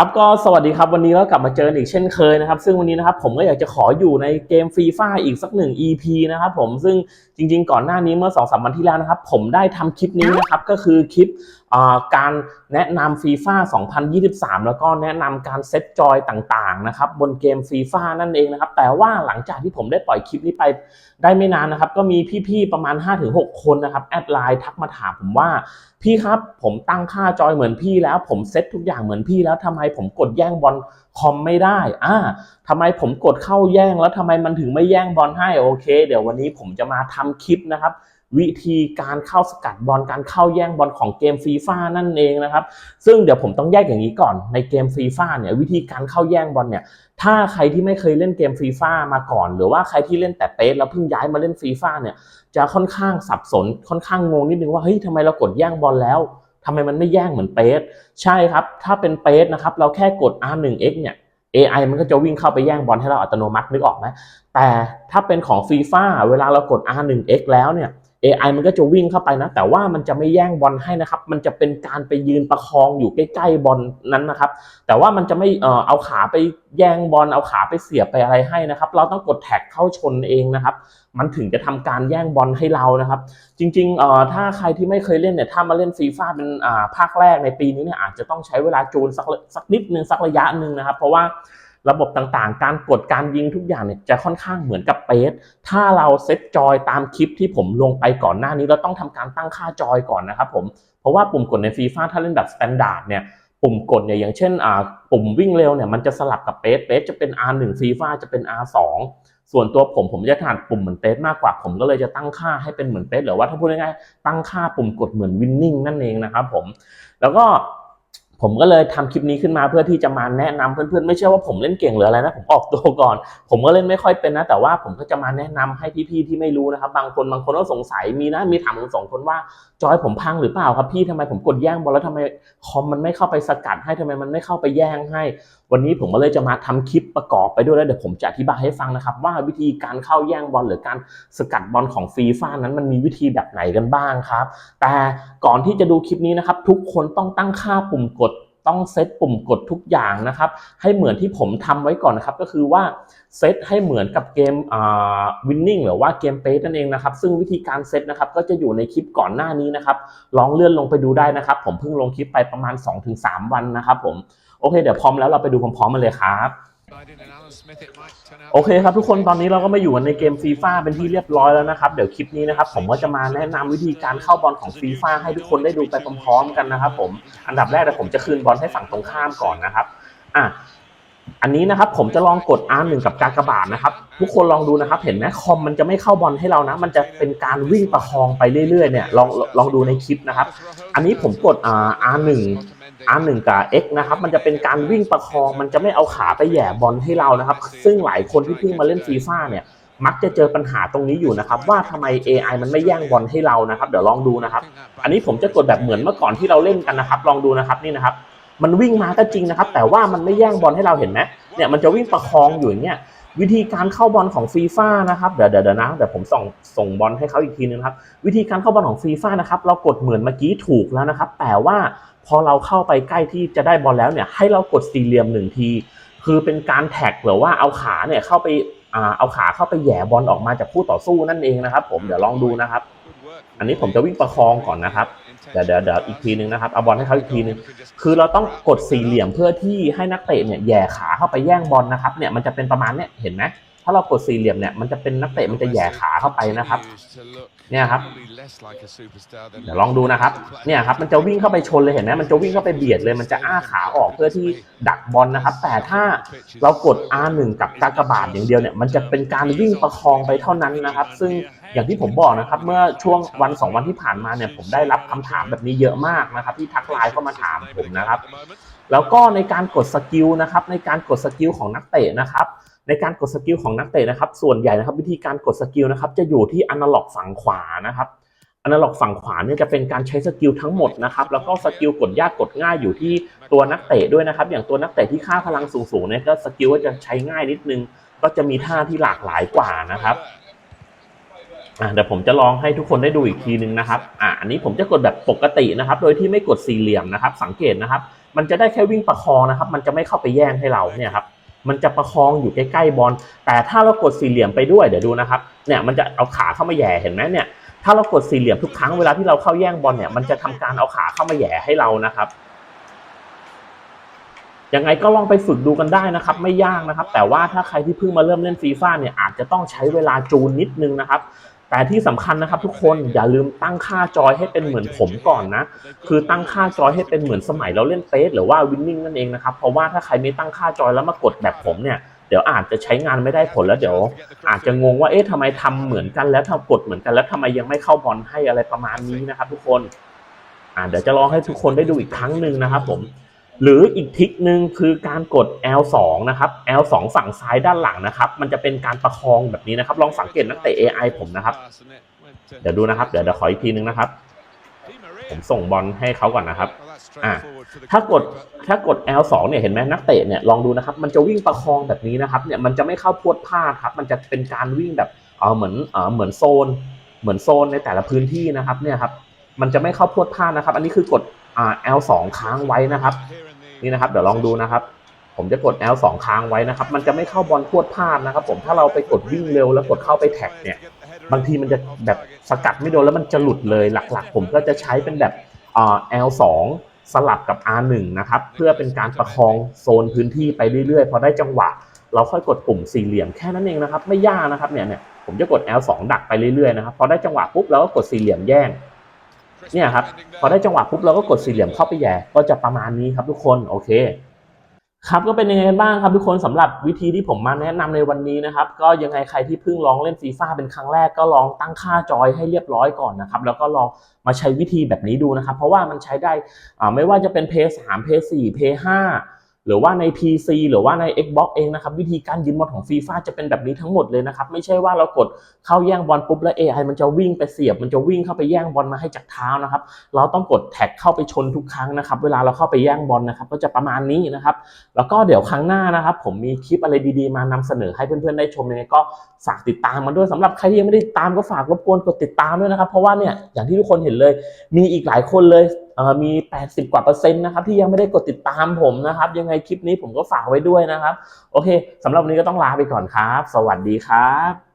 ครับก็สวัสดีครับวันนี้เรากลับมาเจอกันอีกเช่นเคยนะครับ ซึ่งวันนี้นะครับผมก็อยากจะขออยู่ในเกมฟรีฟ่าอีกสักหนึ่ง EP นะครับผมซึ่งจริงๆ ก่อนหน้านี้เมื่อ2อสวันที่แล้วนะครับ ผมได้ทำคลิปนี้นะครับก็คือคลิปการแนะนำฟีฟ่า2023 แล้วก็แนะนำการเซตจอยต่างๆนะครับบนเกมฟีฟ่านั่นเองนะครับ แต่ว่าหลังจากที่ผมได้ปล่อยคลิปนี้ไปได้ไม่นานนะครับ ก็มีพี่ๆประมาณ 5-6 คนนะครับ แอดไลน์ทักมาถามผมว่า พี่ครับผมตั้งค่าจอยเหมือนพี่แล้ว ผมเซตทุกอย่างเหมือนพี่แล้วทำไมผมกดแย่งบอลคอมไม่ได้ อ่าทำไมผมกดเข้าแย่งแล้วทำไมมันถึงไม่แย่งบอลให้โอเค เดี๋ยววันนี้ผมจะมาทำคลิปนะครับ วิธีการเข้าสกัดบอลการเข้าแย่งบอลของเกมฟีฟ่านั่นเองนะครับ ซึ่งเดี๋ยวผมต้องแยกอย่างนี้ก่อนในเกมฟีฟ่าเนี่ยวิธีการเข้าแย่งบอลเนี่ยถ้าใครที่ไม่เคยเล่นเกมฟีฟ่ามาก่อน หรือว่าใครที่เล่นแต่เปสแล้วเพิ่งย้ายมาเล่นฟีฟ่าเนี่ยจะค่อนข้างสับสนค่อนข้างงงนิดนึงว่าเฮ้ยทำไมเรากดแย่งบอลแล้วทำไมมันไม่แย่งเหมือนเปสใช่ครับ ถ้าเป็นเปสนะครับเราแค่กด R1X เนี่ย AI มันก็จะวิ่งเข้าไปแย่งบอลให้เราอัตโนมัตินึกออกไหมแต่ถ้าเป็นของฟีฟ่าเวลาเรากด R1X แล้วเนี่ย AI มันก็จะวิ่งเข้าไปนะ แต่ว่ามันจะไม่แย่งบอลให้นะครับ มันจะเป็นการไปยืนประคองอยู่ใกล้ๆบอลนั้นนะครับ แต่ว่ามันจะไม่เออเอาขาไปแย่งบอลเอาขาไปเสียบไปอะไรให้นะครับ เราต้องกดแท็กเข้าชนเองนะครับ มันถึงจะทำการแย่งบอลให้เรานะครับ จริงๆเอ่อถ้าใครที่ไม่เคยเล่นเนี่ยถ้ามาเล่นฟีฟ่าเป็นอ่าภาคแรกในปีนี้เนี่ยอาจจะต้องใช้เวลาจูนสักสักนิดนึงสักระยะหนึ่งนะครับ เพราะว่า ระบบต่างๆ การกดการยิงทุกอย่างเนี่ยจะค่อนข้างเหมือนกับเปสถ้าเราเซตจอยตามคลิปที่ผมลงไปก่อนหน้านี้เราต้องทำการตั้งค่าจอยก่อนนะครับผมเพราะว่าปุ่มกดในฟีฟ่าถ้าเล่นแบบสแตนดาร์ดเนี่ยปุ่มกดเนี่ยอย่างเช่นอ่าปุ่มวิ่งเร็วเนี่ยมันจะสลับกับเปสเปสจะเป็น R1 ฟีฟ่าจะเป็น R2 ส่วนตัวผมผมจะถนัดปุ่มเหมือนเปสมากกว่าผมก็เลยจะตั้งค่าให้เป็นเหมือนเปสหรือว่าถ้าพูดง่ายๆตั้งค่าปุ่มกดเหมือนวินนิ่งนั่นเองนะครับผม แล้วก็ ผมก็เลยทำคลิปนี้ขึ้นมาเพื่อที่จะมาแนะนำเพื่อนๆไม่ใช่ว่าผมเล่นเก่งหรืออะไรนะผมออกตัวก่อน ผมก็เล่นไม่ค่อยเป็นนะ แต่ว่าผมก็จะมาแนะนำให้พี่ๆที่ไม่รู้นะครับ บางคนบางคนก็สงสัยมีนะมีถามผมสองคนว่าจอยผมพังหรือเปล่าครับพี่ทำไมผมกดแย่งบอลแล้วทำไมคอมมันไม่เข้าไปสกัดให้ทำไมมันไม่เข้าไปแย่งให้วันนี้ผมก็เลยจะมาทำคลิปประกอบไปด้วยแล้วเดี๋ยวผมจะอธิบายให้ฟังนะครับ ว่าวิธีการเข้าแย่งบอลหรือการสกัดบอลของฟีฟ่านั้นมันมีวิธีแบบไหนกันบ้างครับ แต่ก่อนที่จะดูคลิปนี้นะครับ ทุกคนต้องตั้งค่าปุ่มกดต้องเซตปุ่มกดทุกอย่างนะครับ ให้เหมือนที่ผมทำไว้ก่อนนะครับ ก็คือว่าเซตให้เหมือนกับเกมอ่าวินนิ่งหรือว่าเกมเปนั่นเองนะครับ ซึ่งวิธีการเซตนะครับ ก็จะอยู่ในคลิปก่อนหน้านี้นะครับ ลองเลื่อนลงไปดูได้นะครับ ผมเพิ่งลงคลิปไปประมาณ 2-3 วันนะครับผม โอเคเดี๋ยวพร้อมแล้วเราไปดูพร้อมๆกันเลยครับโอเคครับทุกคนตอนนี้เราก็มาอยู่กันในเกมฟีฟ่าเป็นที่เรียบร้อยแล้วนะครับ เดี๋ยวคลิปนี้นะครับผมก็จะมาแนะนำวิธีการเข้าบอลของฟีฟ่าให้ทุกคนได้ดูไปพร้อมๆกันนะครับผมอันดับแรกเดี๋ยวผมจะคืนบอลให้ฝั่งตรงข้ามก่อนนะครับอะอันนี้นะครับผมจะลองกด R1 กับกากบาทนะครับทุกคนลองดูนะครับ เห็นไหมคอมมันจะไม่เข้าบอลให้เรานะ มันจะเป็นการวิ่งประคองไปเรื่อยๆเนี่ยลองลองดูในคลิปนะครับ อันนี้ผมกดอ่า R1 R1 กับ X นะครับมันจะเป็นการวิ่งประคองมันจะไม่เอาขาไปแหย่บอลให้เรานะครับ ซึ่งหลายคนที่เพิ่งมาเล่นฟีฟ่าเนี่ยมักจะเจอปัญหาตรงนี้อยู่นะครับ ว่าทำไม AI มันไม่แย่งบอลให้เรานะครับ เดี๋ยวลองดูนะครับ อันนี้ผมจะกดแบบเหมือนเมื่อก่อนที่เราเล่นกันนะครับ ลองดูนะครับนี่นะครับ มันวิ่งมาก็จริงนะครับ แต่ว่ามันไม่แย่งบอลให้เราเห็นไหมเนี่ยมันจะวิ่งประคองอยู่อย่างเงี้ย วิธีการเข้าบอลของฟีฟ่านะครับเดี๋ยวเดี๋ยวนะเดี๋ยวผมส่งส่งบอลให้เขาอีกทีนึงครับ วิธีการเข้าบอลของฟีฟ่านะครับเรากดเหมือนเมื่อกี้ถูกแล้วนะครับ แต่ว่าพอเราเข้าไปใกล้ที่จะได้บอลแล้วเนี่ยให้เรากดสี่เหลี่ยมหนึ่งที คือเป็นการแท็กหรือว่าเอาขาเนี่ยเข้าไปเอาขาเข้าไปแย่บอลออกมาจากคู่ต่อสู้นั่นเองนะครับ ผมเดี๋ยวลองดูนะครับ อันนี้ผมจะวิ่งประคองก่อนนะครับ เดี๋ยวเดี๋ยวเดี๋ยวอีกทีนึงนะครับเอาบอลให้เขาอีกทีนึงคือเราต้องกดสี่เหลี่ยมเพื่อที่ให้นักเตะเนี่ยแหย่ขาเข้าไปแย่งบอลนะครับเนี่ยมันจะเป็นประมาณเนี้ยเห็นไหมถ้าเรากดสี่เหลี่ยมเนี่ยมันจะเป็นนักเตะมันจะแหย่ขาเข้าไปนะครับเนี่ยครับเดี๋ยวลองดูนะครับเนี่ยครับมันจะวิ่งเข้าไปชนเลยเห็นไหมมันจะวิ่งเข้าไปเบียดเลย มันจะอ้าขาออกเพื่อที่ดักบอลนะครับ แต่ถ้าเรากด R1 กับกากบาทอย่างเดียวเนี่ยมันจะเป็นการวิ่งประคองไปเท่านั้นนะครับ ซึ่ง อย่างที่ผมบอกนะครับ เมื่อช่วงวันสองวันที่ผ่านมาเนี่ยผมได้รับคำถามแบบนี้เยอะมากนะครับ ที่ทักไลน์เข้ามาถามผมนะครับ แล้วก็ในการกดสกิลนะครับ ในการกดสกิลของนักเตะนะครับ ในการกดสกิลของนักเตะนะครับ ส่วนใหญ่นะครับ วิธีการกดสกิลนะครับ จะอยู่ที่อนาล็อกฝั่งขวานะครับอนาล็อกฝั่งขวาเนี่ยจะเป็นการใช้สกิลทั้งหมดนะครับ แล้วก็สกิลกดยากกดง่ายอยู่ที่ตัวนักเตะด้วยนะครับ อย่างตัวนักเตะที่ค่าพลังสูงๆเนี่ยก็สกิลก็จะใช้ง่ายนิดนึง ก็จะมีท่าที่หลากหลายกว่านะครับ อะเดี๋ยวผมจะลองให้ทุกคนได้ดูอีกทีนึงนะครับ อะอันนี้ผมจะกดแบบปกตินะครับ โดยที่ไม่กดสี่เหลี่ยมนะครับ สังเกตนะครับ มันจะได้แค่วิ่งประคองนะครับ มันจะไม่เข้าไปแย่งให้เราเนี่ยครับ มันจะประคองอยู่ใกล้ๆบอล แต่ถ้าเรากดสี่เหลี่ยมไปด้วยเดี๋ยวดูนะครับ เนี่ยมันจะเอาขาเข้ามาแย่เห็นไหมเนี่ย ถ้าเรากดสี่เหลี่ยมทุกครั้งเวลาที่เราเข้าแย่งบอลเนี่ย มันจะทำการเอาขาเข้ามาแย่ให้เรานะครับยังไงก็ลองไปฝึกดูกันได้นะครับ ไม่ยากนะครับ แต่ว่าถ้าใครที่เพิ่งมาเริ่มเล่นฟีฟ่าเนี่ยอาจจะต้องใช้เวลาจูนนิดนึงนะครับ แต่ที่สำคัญนะครับทุกคนอย่าลืมตั้งค่าจอยให้เป็นเหมือนผมก่อนนะ คือตั้งค่าจอยให้เป็นเหมือนสมัยเราเล่นเฟสหรือว่าวินนิ่งนั่นเองนะครับ เพราะว่าถ้าใครไม่ตั้งค่าจอยแล้วมากดแบบผมเนี่ยเดี๋ยวอาจจะใช้งานไม่ได้ผลแล้วเดี๋ยว อาจจะงงว่าเอ๊ะทำไมทำเหมือนกันแล้วทำกดเหมือนกันแล้วทำไมยังไม่เข้าบอลให้อะไรประมาณนี้นะครับ ทุกคนอ่าเดี๋ยวจะลองให้ทุกคนได้ดูอีกครั้งหนึ่งนะครับผม หรืออีกทริคหนึ่งคือการกด L2 นะครับ L2 ฝั่งซ้ายด้านหลังนะครับ มันจะเป็นการประคองแบบนี้นะครับ ลองสังเกตนักเตะ AI ผมนะครับ เดี๋ยวดูนะครับ เดี๋ยวเดี๋ยวขออีกทีนึงนะครับ ผมส่งบอลให้เขาก่อนนะครับ อะถ้ากดถ้ากด L2 เนี่ยเห็นไหมนักเตะเนี่ยลองดูนะครับ มันจะวิ่งประคองแบบนี้นะครับ เนี่ยมันจะไม่เข้าพวดพลาดครับ มันจะเป็นการวิ่งแบบเออเหมือนเออเหมือนโซน เหมือนโซนในแต่ละพื้นที่นะครับ เนี่ยครับ มันจะไม่เข้าพวดพลาดนะครับ อันนี้คือกดอ่า L2 ค้างไว้นะครับ นี่นะครับเดี๋ยวลองดูนะครับ ผมจะกด L2 ค้างไว้นะครับ มันจะไม่เข้าบอลพวดพลาดนะครับ ผมถ้าเราไปกดวิ่งเร็วแล้วกดเข้าไปแท็กเนี่ย บางทีมันจะแบบสกัดไม่โดนแล้วมันจะหลุดเลยหลักๆ ผมก็จะใช้เป็นแบบอ่า L2 สลับกับ R1 นะครับ เพื่อเป็นการประคองโซนพื้นที่ไปเรื่อยๆพอได้จังหวะ เราค่อยกดปุ่มสี่เหลี่ยมแค่นั้นเองนะครับ ไม่ยากนะครับเนี่ยเนี่ยผมจะกด L2 ดักไปเรื่อยๆนะครับพอได้จังหวะปุ๊บเราก็กดสี่เหลี่ยมแย่ง เนี่ยครับพอได้จังหวะปุ๊บเราก็กดสี่เหลี่ยมเข้าไปแย่ก็จะประมาณนี้ครับทุกคนโอเคครับก็เป็นยังไงบ้างครับทุกคนสำหรับวิธีที่ผมมาแนะนำในวันนี้นะครับ ก็ยังไงใครที่เพิ่งลองเล่นฟีฟ่าเป็นครั้งแรกก็ลองตั้งค่าจอยให้เรียบร้อยก่อนนะครับ แล้วก็ลองมาใช้วิธีแบบนี้ดูนะครับ เพราะว่ามันใช้ได้ไม่ว่าจะเป็นเพย์สามเพย์สี่เพย์ห้า รือว่าใน PC หรือว่าใน Xbox เองนะครับวิธีการยิงบอลของฟีฟ่าจะเป็นแบบนี้ทั้งหมดเลยนะครับไม่ใช่ว่าเรากดเข้าแย่งบอลปุ๊บแล้ว AI มันจะวิ่งไปเสียบ มันจะวิ่งเข้าไปแย่งบอลมาให้จากเท้านะครับเราต้องกดแท็กเข้าไปชนทุกครั้งนะครับเวลาเราเข้าไปแย่งบอลนะครับก็จะประมาณนี้นะครับแล้วก็เดี๋ยวครั้งหน้านะครับผมมีคลิปอะไรดีๆ มานำเสนอให้เพื่อนๆได้ชมยังไงก็ฝากติดตามมันด้วยสำหรับใครที่ยังไม่ได้ตามก็ฝากรบกวนกดติดตามด้วยนะครับเพราะว่าเนี่ยอย่างที่ทุกคนเห็นเลย มีอีกหลายคนเลย มี 80 กว่าเปอร์เซ็นต์นะครับที่ยังไม่ได้กดติดตามผมนะครับ ยังไงคลิปนี้ผมก็ฝากไว้ด้วยนะครับ โอเคสำหรับวันนี้ก็ต้องลาไปก่อนครับ สวัสดีครับ